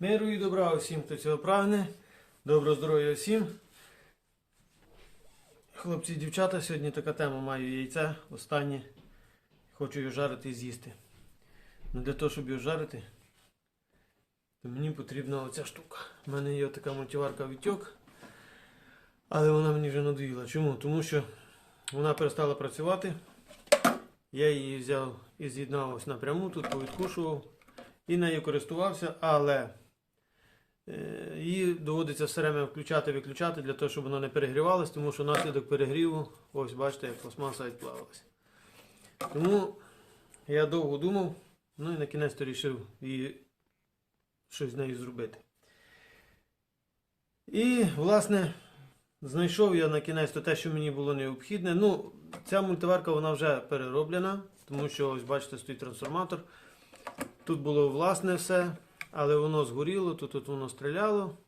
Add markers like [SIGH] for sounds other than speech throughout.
Миру і добра усім, хто цього прагне. Доброго здоров'я всім. Хлопці і дівчата, сьогодні така тема маю яйце останнє. Хочу його жарити і з'їсти. Ну для того, щоб його жарити, то мені потрібна оця штука. У мене є така мультиварка Вітьок, але вона мені вже надоїла. Чому? Тому що вона перестала працювати. Я її взяв і з'єднав ось напряму, тут повідкушував і нею користувався, але її доводиться все время включати виключати для того, щоб воно не перегрівалося, тому що наслідок перегріву, ось бачите, як пластмаса відплавилася. Тому я довго думав, ну і на кінець то вирішив її щось з нею зробити. І, власне, знайшов я на кінець то те, що мені було необхідне. Ну, ця мультиварка вона вже перероблена, тому що ось бачите, стоїть трансформатор. Тут було власне все, але воно згоріло, тут, тут воно стріляло,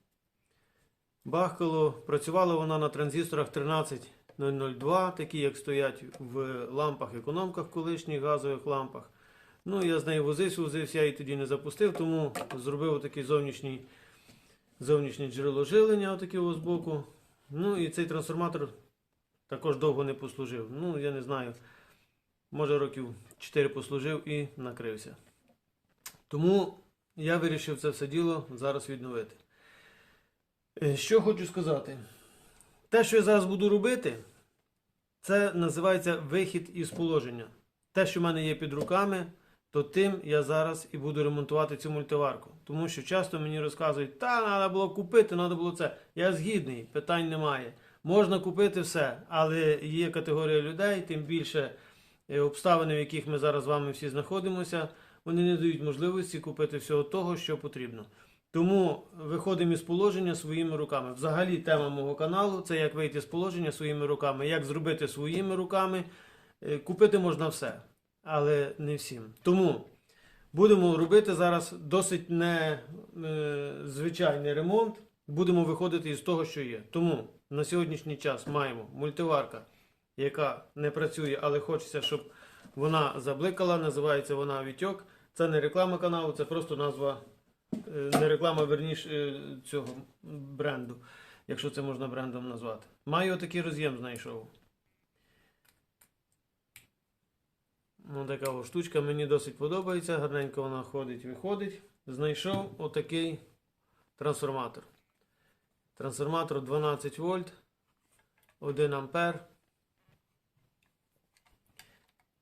бахкало. Працювала вона на транзисторах 13002, такі як стоять в лампах-економках колишніх газових лампах. Ну, я з нею возився, возився, я її тоді не запустив, тому зробив такий зовнішній, зовнішнє джерело жилення, отаке ось збоку. Ну і цей трансформатор також довго не послужив. Ну, я не знаю, може років 4 послужив і накрився. Тому я вирішив це все діло зараз відновити. Е, Що хочу сказати? Те, що я зараз буду робити, це називається вихід із положення. Те, що в мене є під руками, то тим я зараз і буду ремонтувати цю мультиварку. Тому що часто мені розказують, та треба було купити, треба було це. Я згідний, питань немає. Можна купити все, але є категорія людей, тим більше е, обставини, в яких ми зараз з вами всі знаходимося, вони не дають можливості купити всього того, що потрібно. Тому виходимо із положення своїми руками. Взагалі, тема мого каналу це як вийти з положення своїми руками, як зробити своїми руками. Е, Купити можна все, але не всім. Тому будемо робити зараз досить незвичайний ремонт. Будемо виходити із того, що є. Тому на сьогоднішній час маємо мультиварка, яка не працює, але хочеться, щоб вона забликала. Називається вона Вітьок. Це не реклама каналу, це просто назва, е, не реклама верніше цього бренду, якщо це можна брендом назвати. Маю отакий роз'єм знайшов. Ну, така ось штучка мені досить подобається. Гарненько вона ходить, виходить. Знайшов отакий трансформатор. Трансформатор 12 вольт, 1 ампер.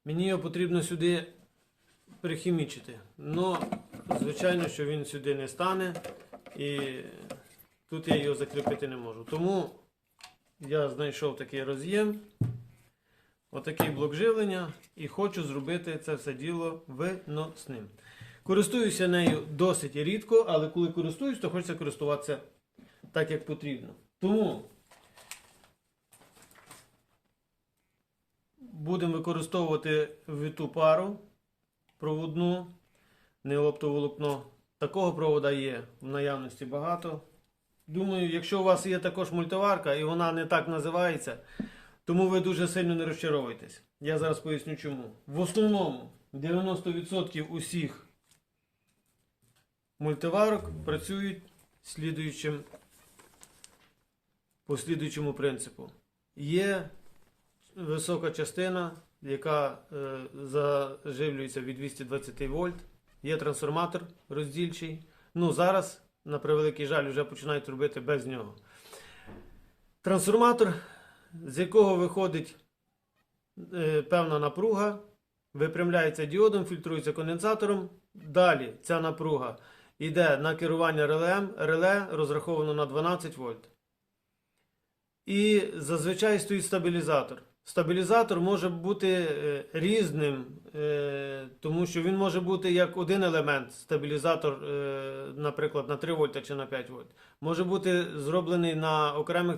Мені його потрібно сюди прихімічити. Ну, звичайно, що він сюди не стане. І тут я його закріпити не можу. Тому я знайшов такий роз'єм, отакий блок живлення і хочу зробити це все діло виносним. Користуюся нею досить рідко, але коли користуюсь, то хочеться користуватися так, як потрібно. Тому будемо використовувати виту пару проводну, не оптоволокно. Такого провода є в наявності багато. Думаю, якщо у вас є також мультиварка і вона не так називається, тому ви дуже сильно не розчаровуєтесь. Я зараз поясню чому. В основному 90% усіх мультиварок працюють слідуючим, по слідуючому принципу. Є висока частина, яка е, заживлюється від 220 вольт. Є трансформатор роздільчий. Ну, зараз, на превеликий жаль, вже починають робити без нього. Трансформатор, з якого виходить е, певна напруга, випрямляється діодом, фільтрується конденсатором. Далі ця напруга йде на керування релем. Реле розраховано на 12 вольт. І зазвичай стоїть стабілізатор. Стабілізатор може бути е, різним, е, тому що він може бути як один елемент, стабілізатор, е, наприклад, на 3 вольта чи на 5 вольт. Може бути зроблений на окремих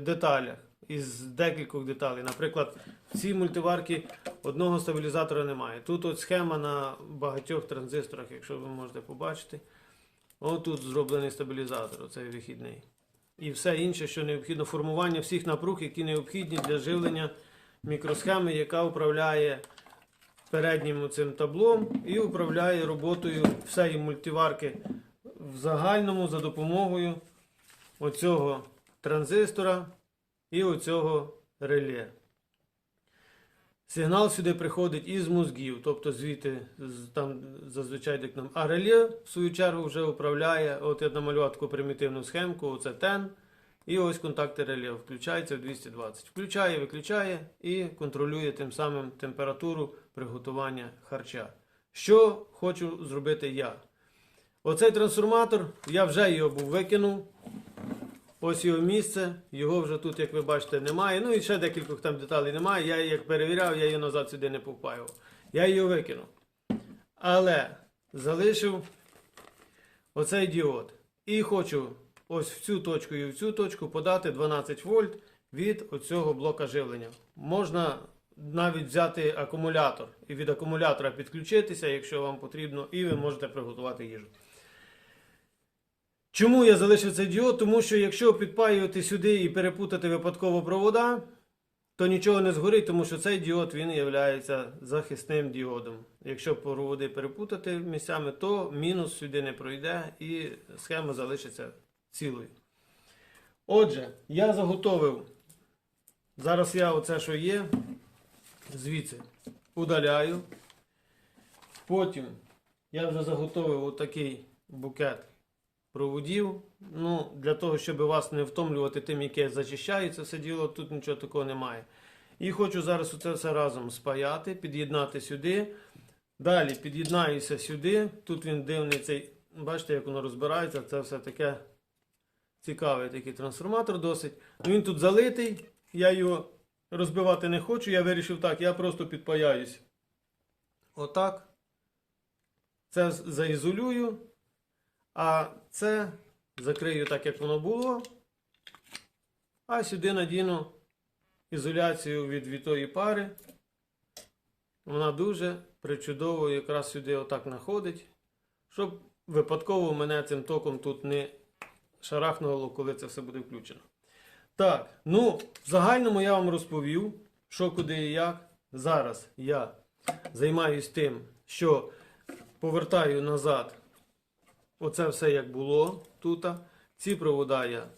деталях із декількох деталей. Наприклад, в цій мультиварці одного стабілізатора немає. Тут от схема на багатьох транзисторах, якщо ви можете побачити. Ось тут зроблений стабілізатор, оцей вихідний. І все інше, що необхідно, формування всіх напруг, які необхідні для живлення мікросхеми, яка управляє переднім цим таблом і управляє роботою всієї мультиварки в загальному за допомогою оцього транзистора і оцього реле. Сигнал сюди приходить із мозгів, тобто звідти там зазвичай як нам. А реле, в свою чергу, вже управляє. От я намалював таку примітивну схемку, оце TEN. І ось контакти реле включається в 220. Включає, виключає і контролює тим самим температуру приготування харча. Що хочу зробити я? Оцей трансформатор, я вже його був викинув. Ось його місце, його вже тут, як ви бачите, немає. Ну і ще декількох там деталей немає. Я як перевіряв, я її назад сюди не повпаював. Я її викинув. Але залишив оцей діод. І хочу ось в цю точку і в цю точку подати 12 вольт від оцього блока живлення. Можна навіть взяти акумулятор і від акумулятора підключитися, якщо вам потрібно, і ви можете приготувати їжу. Чому я залишив цей діод? Тому що якщо підпаювати сюди і перепутати випадково провода, то нічого не згорить, тому що цей діод він є захисним діодом. Якщо проводи перепутати місцями, то мінус сюди не пройде і схема залишиться цілою. Отже, я заготовив. Зараз я оце, що є, звідси удаляю. Потім я вже заготовив отакий букет проводів. Ну, для того, щоб вас не втомлювати тим, яке зачищається все діло, тут нічого такого немає. І хочу зараз це все разом спаяти, під'єднати сюди. Далі під'єднаюся сюди. Тут він дивний цей. Бачите, як воно розбирається. Це все таке цікавий такий трансформатор досить. Він тут залитий. Я його розбивати не хочу. Я вирішив так, я просто підпаяюсь. Отак. Це заізолюю. А це закрию так, як воно було. А сюди надіну ізоляцію від вітої пари. Вона дуже причудово якраз сюди отак знаходить, щоб випадково мене цим током тут не шарахнуло, коли це все буде включено. Так, ну, в загальному я вам розповів, що куди і як. Зараз я займаюсь тим, що повертаю назад Оце все як було тут. Ці провода я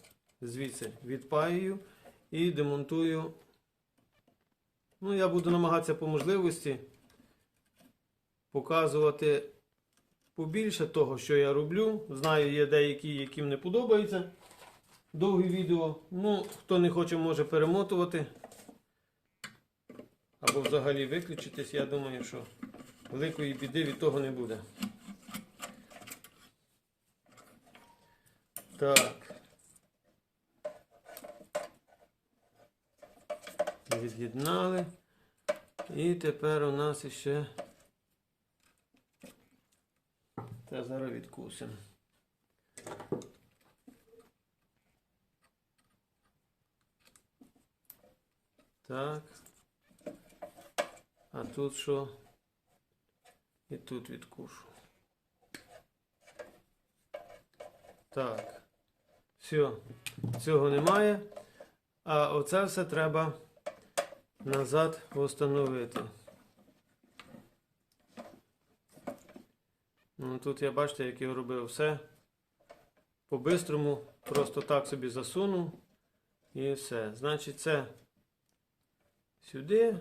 звідси відпаюю і демонтую. Ну, я буду намагатися по можливості показувати побільше того, що я роблю. Знаю, є деякі, яким не подобається довгі відео. Ну, хто не хоче, може перемотувати. Або взагалі виключитись. Я думаю, що великої біди від того не буде. Так. Від'єднали. І тепер у нас ще. Та зараз відкусимо. Так. А тут що? І тут відкушу. Так. Все, цього немає. А оце все треба назад встановити. Ну, тут я бачите, як я робив все. По-бистрому, просто так собі засунув. І все. Значить, це сюди.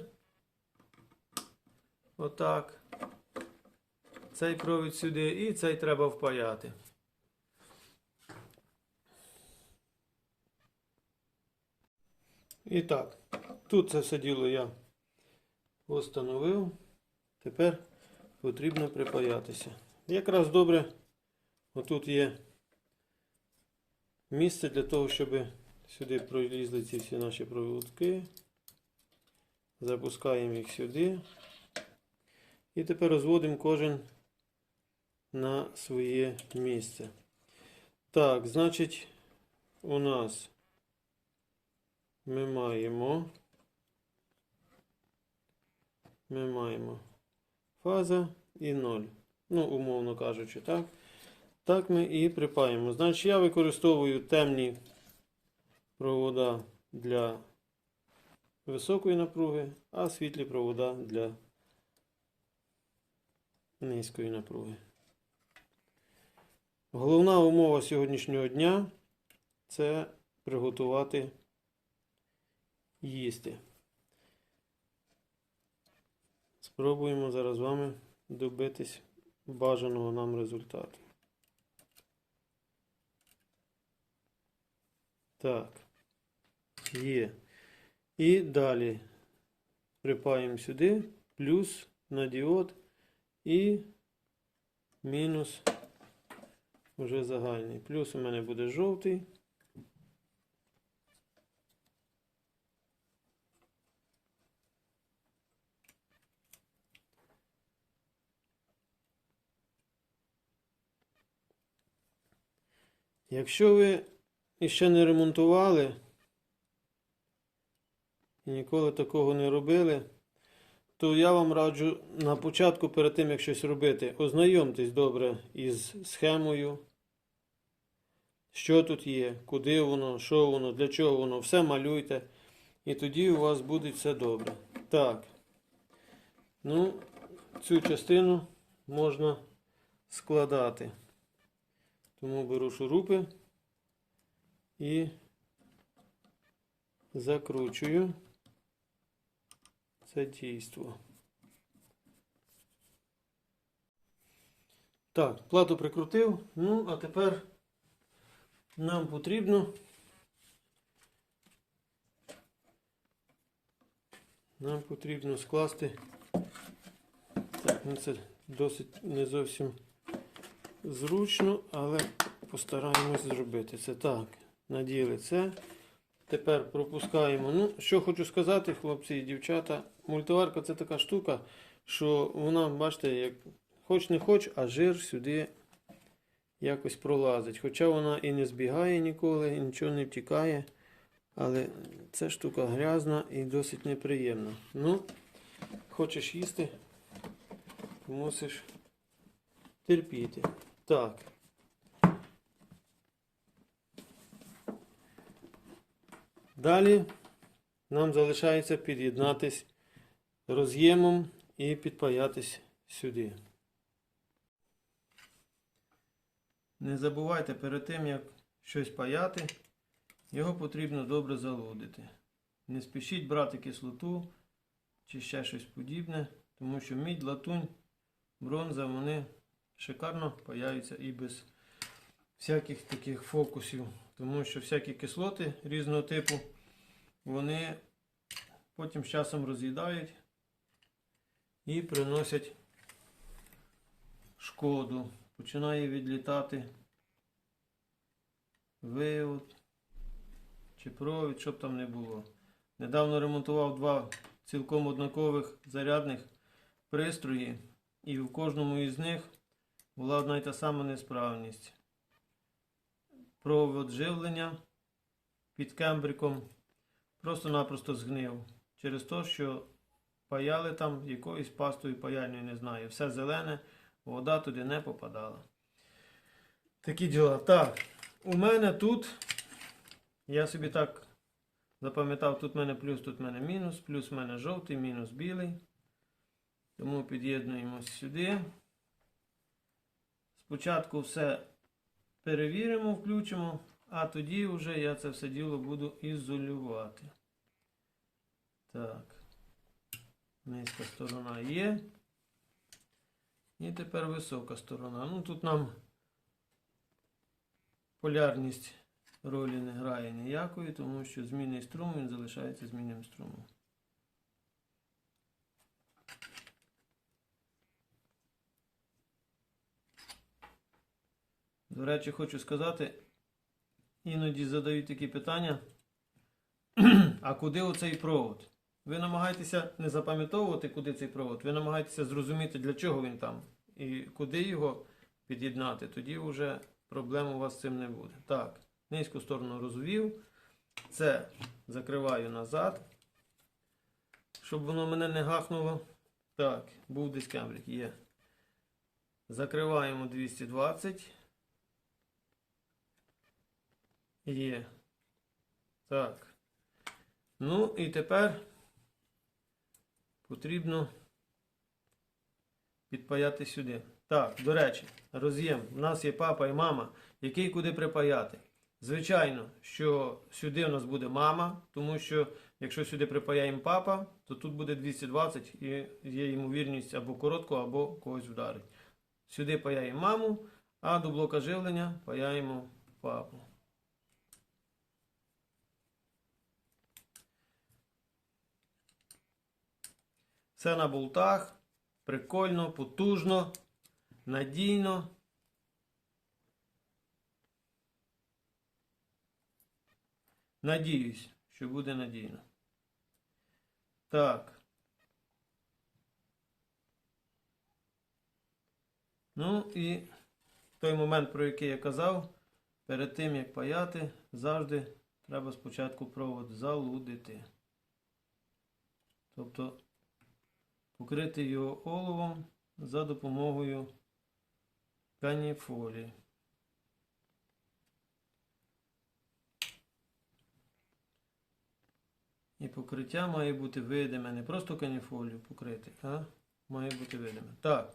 Отак. Цей провід сюди і цей треба впаяти. І так, тут це все діло я встановив. Тепер потрібно припаятися. Якраз добре, отут є місце для того, щоб сюди пролізли ці всі наші проводки. Запускаємо їх сюди. І тепер розводимо кожен на своє місце. Так, значить, у нас ми маємо. Ми маємо фаза і 0. Ну, умовно кажучи, так. Так ми і припаємо. Значить, я використовую темні провода для високої напруги, а світлі провода для низької напруги. Головна умова сьогоднішнього дня це приготувати їсти. Спробуємо зараз з вами добитись бажаного нам результату. Так. Є. І далі припаємо сюди плюс на діод і мінус вже загальний. Плюс у мене буде жовтий. Якщо ви іще не ремонтували і ніколи такого не робили, то я вам раджу на початку, перед тим як щось робити, ознайомтесь добре із схемою, що тут є, куди воно, що воно, для чого воно, все малюйте. І тоді у вас буде все добре. Так. Ну, цю частину можна складати. Тому беру шурупи і закручую це дійство. Так, плату прикрутив. Ну, а тепер нам потрібно. Нам потрібно скласти. Так, ну це досить не зовсім зручно, але постараємось зробити це так. Наділи це. Тепер пропускаємо. Ну, що хочу сказати, хлопці і дівчата. Мультиварка це така штука, що вона, бачите, як хоч не хоч, а жир сюди якось пролазить. Хоча вона і не збігає ніколи, і нічого не втікає. Але ця штука грязна і досить неприємна. Ну, хочеш їсти, мусиш терпіти. Так. Далі нам залишається під'єднатись роз'ємом і підпаятись сюди. Не забувайте перед тим, як щось паяти, його потрібно добре залудити. Не спішіть брати кислоту чи ще щось подібне, тому що мідь, латунь, бронза, вони шикарно паяються і без всяких таких фокусів. Тому що всякі кислоти різного типу, вони потім з часом роз'їдають і приносять шкоду. Починає відлітати вивод чи провід, щоб там не було. Недавно ремонтував два цілком однакових зарядних пристрої, і в кожному із них була одна й та сама несправність. Провод живлення під кембриком просто-напросто згнив. Через те, що паяли там якоюсь пастою паяльною, не знаю. Все зелене, вода туди не попадала. Такі діла. Так, у мене тут, я собі так запам'ятав, тут в мене плюс, тут в мене мінус, плюс в мене жовтий, мінус білий. Тому під'єднуємось сюди. Спочатку все перевіримо, включимо, а тоді вже я це все діло буду ізолювати. Так. Низька сторона є. І тепер висока сторона. Ну тут нам полярність ролі не грає ніякої, тому що змінний струм він залишається змінним струмом. До речі, хочу сказати, іноді задають такі питання, [CLEARS THROAT] а куди оцей провод? Ви намагаєтеся не запам'ятовувати, куди цей провод, ви намагаєтеся зрозуміти, для чого він там і куди його під'єднати, тоді вже проблем у вас з цим не буде. Так, низьку сторону розвів. Це закриваю назад, щоб воно мене не гахнуло. Так, був десь камрик, є. Закриваємо 220. Є. Так. Ну і тепер потрібно підпаяти сюди. Так, до речі, роз'єм. У нас є папа і мама, який куди припаяти. Звичайно, що сюди у нас буде мама, тому що якщо сюди припаяємо папа, то тут буде 220 і є ймовірність або коротко, або когось вдарить. Сюди паяємо маму, а до блока живлення паяємо папу. Все на болтах. Прикольно, потужно, надійно. Надіюсь, що буде надійно. Так. Ну і той момент, про який я казав, перед тим як паяти, завжди треба спочатку провод залудити. Тобто покрити його оловом за допомогою каніфолі. І покриття має бути видиме, не просто каніфолію покрити, а має бути видиме. Так.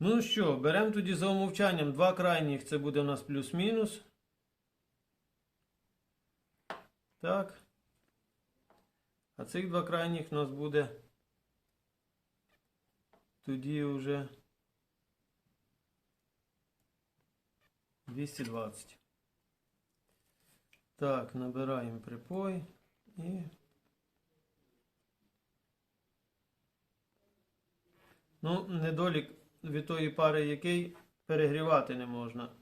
Ну що, беремо тоді за умовчанням два крайніх, це буде у нас плюс-мінус. Так. А цих два крайніх у нас буде тоді вже 220. Так, набираємо припой і Ну, недолік від тої пари, який перегрівати не можна.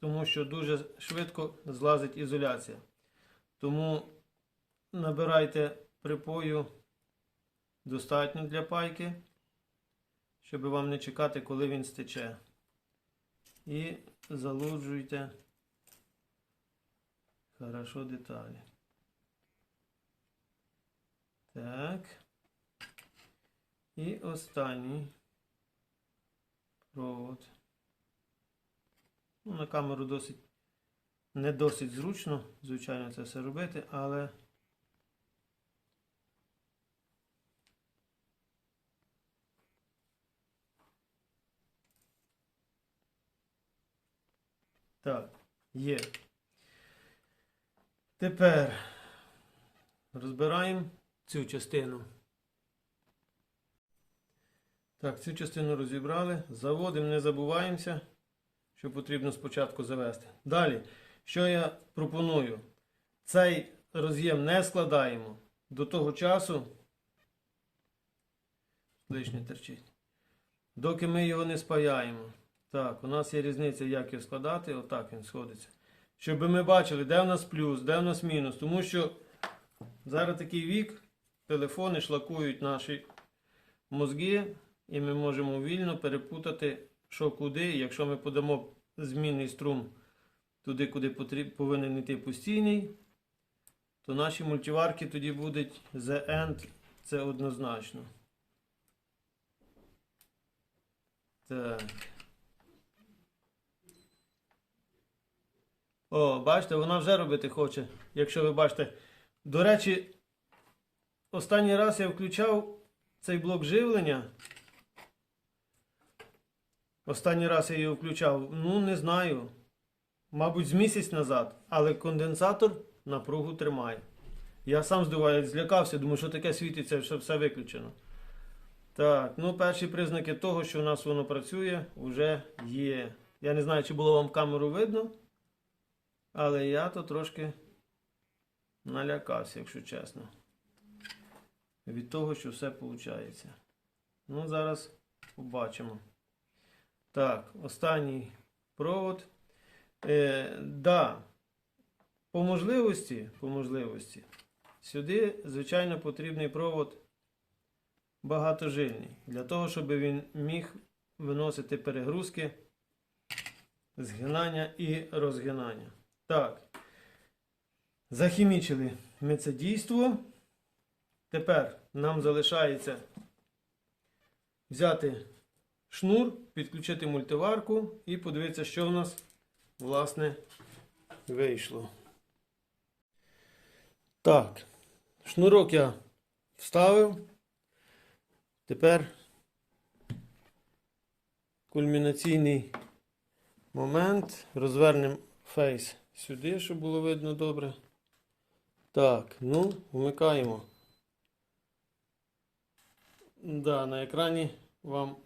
Тому що дуже швидко злазить ізоляція. Тому набирайте припою достатньо для пайки, щоб вам не чекати, коли він стече. І залуджуйте хорошо деталі. Так. І останній провод. Ну, на камеру досить не досить зручно, звичайно, це все робити, але так, є. Тепер розбираємо цю частину. Так, цю частину розібрали. Заводимо, не забуваємося, що потрібно спочатку завести. Далі, що я пропоную? Цей роз'єм не складаємо до того часу. Лишнє терчить. Доки ми його не спаяємо. Так, у нас є різниця, як його складати. Отак він сходиться. Щоб ми бачили, де в нас плюс, де в нас мінус. Тому що зараз такий вік, телефони шлакують наші мозги. І ми можемо вільно перепутати, що куди. Якщо ми подамо змінний струм туди, куди потріб, повинен йти постійний, то наші мультиварки тоді будуть The End, це однозначно. Так. О, бачите, вона вже робити хоче, якщо ви бачите. До речі, останній раз я включав цей блок живлення. Останній раз я його включав, ну не знаю. Мабуть, з місяць назад, але конденсатор напругу тримає. Я сам здиваюсь, злякався, думаю, що таке світиться, що все виключено. Так, ну перші признаки того, що у нас воно працює, вже є. Я не знаю, чи було вам камеру видно, але я то трошки налякався, якщо чесно. Від того, що все виходить. Ну, зараз побачимо. Так, останній провод. Е, да, по можливості, по можливості, сюди, звичайно, потрібний провод багатожильний. Для того, щоб він міг виносити перегрузки, згинання і розгинання. Так. Захімічили ми це дійство. Тепер нам залишається взяти шнур, підключити мультиварку і подивитися, що в нас власне вийшло. Так, шнурок я вставив. Тепер кульмінаційний момент. Розвернемо фейс сюди, щоб було видно добре. Так, ну, вмикаємо. Да, на екрані вам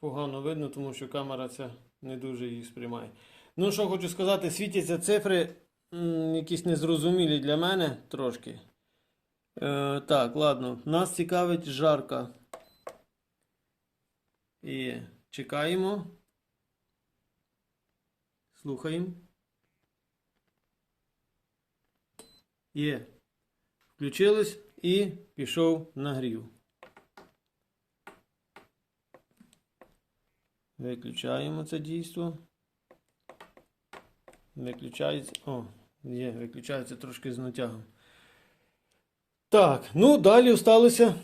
погано видно, тому що камера ця не дуже її сприймає. Ну, що хочу сказати, світяться цифри якісь незрозумілі для мене трошки. Е, так, ладно. Нас цікавить жарка. І чекаємо. Слухаємо. Є. Включилось і пішов нагрів. Виключаємо це дійство. Виключається. О, є, виключається трошки з натягом. Так, ну далі осталося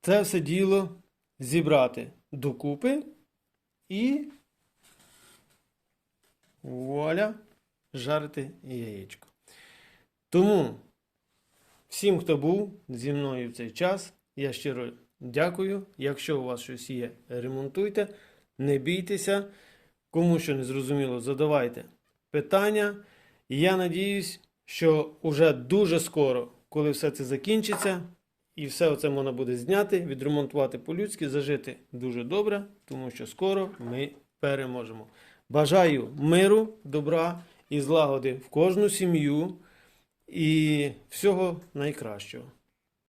це все діло зібрати докупи і вуаля, жарити яєчко. Тому всім, хто був зі мною в цей час, я щиро дякую. Якщо у вас щось є, ремонтуйте, не бійтеся. Кому що не зрозуміло, задавайте питання. І я надіюсь, що уже дуже скоро, коли все це закінчиться, і все це можна буде зняти, відремонтувати по-людськи, зажити дуже добре, тому що скоро ми переможемо. Бажаю миру, добра і злагоди в кожну сім'ю і всього найкращого.